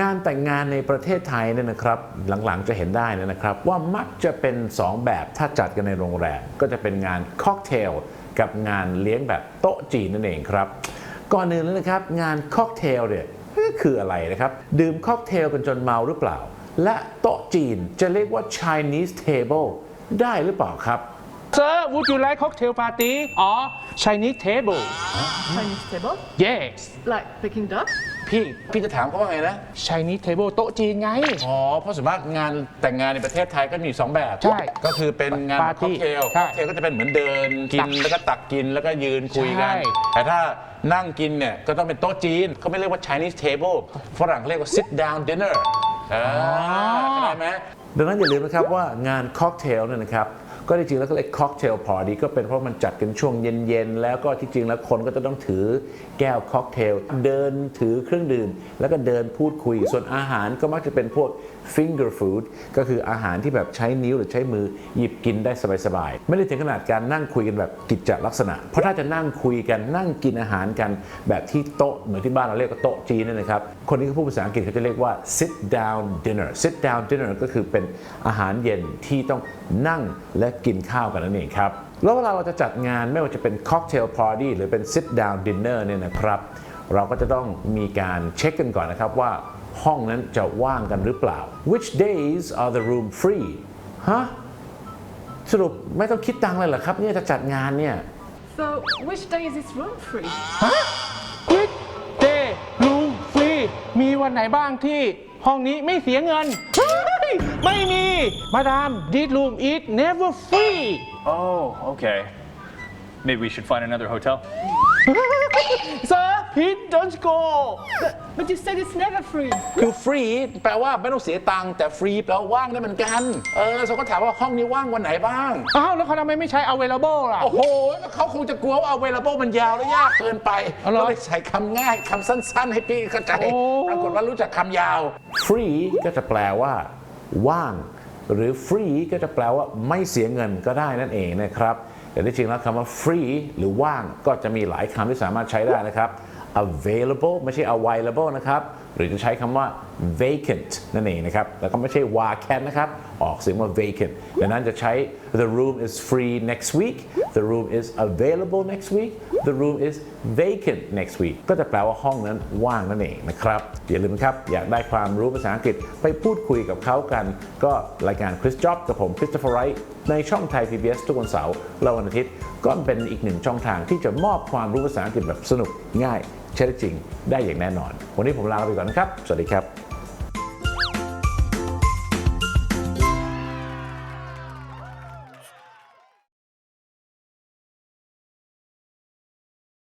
งานแต่งงานในประเทศไทยเนี่ยนะครับหลังๆจะเห็นได้เนยนะครับ ว่ามักจะเป็น 2 แบบถ้าจัดกันในโรงแรมก็จะเป็นงานค็อกเทลกับงานเลี้ยงแบบโต๊ะจีนนั่นเองครับ ก่อนอื่นเลยนะครับงานค็อกเทลเนี่ยคืออะไรนะครับ ดื่มค็อกเทลกันจนเมาหรือเปล่า และโต๊ะจีนจะเรียกว่า Chinese table ได้หรือเปล่าครับ Sir would you like cocktail party or Chinese table Chinese table, Yes like Peking duck. พี่พี่จะถามเขาว่าไงนะ Chinese table โต๊ะจีนไง อ๋อ เพราะส่วนมากงานแต่งงานในประเทศไทยก็มี2แบบ ใช่ก็คือเป็นงานปาร์ตี้ค็อกเทลใช่ค็อกเทลก็จะเป็นเหมือนเดินกิตันกแล้วก็ตักกินแล้วก็ยืนคุยกัน ใช่ แต่ถ้านั่งกินเนี่ยก็ต้องเป็นโต๊ะจีนเขาไม่เรียกว่า Chinese table ฝรั่งเรียกว่า sit down dinner อ่าเข้าใจไหม ดังนั้นอย่าลืมนะครับว่างานค็อกเทลเนี่ยนะครับ ก็ที่จริงแล้วก็เรียค็อกเทลพาร์ตี้ก็เป็นเพราะมันจัดกันช่วงเย็นๆ แล้วก็ที่จริงแล้วคนก็จะต้องถือแก้วค็อกเทลเดินถือเครื่องดื่ม แล้วก็เดินพูดคุย ส่วนอาหารก็มักจะเป็นพวก finger food ก็คืออาหารที่แบบใช้นิ้วหรือใช้มือหยิบกินได้สบายๆ ไม่ได้ถึงขนาดการนั่งคุยกันแบบกิจจลักษณะ เพราะถ้าจะนั่งคุยกันนั่งกินอาหารกันแบบที่โต๊ะเหมือนที่บ้านเราเรียกว่าโต๊ะจีนเนยนะครับคนที่เขาพูดภาษาอังกฤษเขาจะเรียกว่า sit down dinner sit down dinner ก็คือเป็นอาหารเย็นที่ต้องนั่งและกินข้าวกันนั่นเองครับ แล้วเวลาเราจะจัดงานไม่ว่าจะเป็น cocktail party หรือเป็น sit down dinner เนี่ยนะครับ เราก็จะต้องมีการเช็คกันก่อนนะครับว่าห้องนั้นจะว่างกันหรือเปล่า which days are the room free ฮะสรุปไม่ต้องคิดตังค์เลยเหรอครับเนี่ยจะจัดงานเนี่ย So, which day is this room free? ฮะ Quick day room free มีวันไหนบ้างที่ห้องนี้ไม่เสียเงินเฮ้ ย ไม่มี มาดาม this room is never free Oh, okay. Maybe we should find another hotel. Sir please don't go But, but you said it's never free. คือฟรีแปลว่าไม่ต้องเสียตังค์แต่ฟรีแปลว่าว่างได้เหมือนกัน เออเขาก็ถามว่าห้องนี้ว่างวันไหนบ้าง อ้าวแล้วเขาทำไมไม่ใช้ available ล่ะ โอ้โหเขาคงจะกลัวว่า available มันยาวและยากเกินไปอ๋อเหรอก็เลยใช้คำง่ายคำสั้น ๆ ให้พี่เข้าใจโอ้ ปรากฏว่ารู้จักคำยาว free ก็จะแปลว่า ว่าง หรือ free ก็จะแปลว่าไม่เสียเงินก็ได้นั่นเองนะครับ แต่ที่จริงแล้วคำว่า free หรือว่างก็จะมีหลายคำที่สามารถใช้ได้นะครับ available ไม่ใช่ available นะครับ หรือจะใช้คำว่า vacant นั่นเองนะครับ แล้วก็ไม่ใช่ vacant นะครับ ออกเสียงว่า vacant ดังนั้นจะใช้ the room is free next week the room is available next week the room is vacant next week ก็จะแปลว่าห้องนั้นว่างนั่นเองนะครับ อย่าลืมครับ อยากได้ความรู้ภาษาอังกฤษไปพูดคุยกับเขากัน ก็รายการ Chris Job กับผม Christopher Wright ในช่องไทย PBS ทุกวันเสาร์และวันอาทิตย์ ก็เป็นอีกหนึ่งช่องทางที่จะมอบความรู้ภาษาอังกฤษแบบสนุกง่ายใช้ได้จริงได้อย่างแน่นอน วันนี้ผมลาไปก่อนนะครับ สวัสดีครับ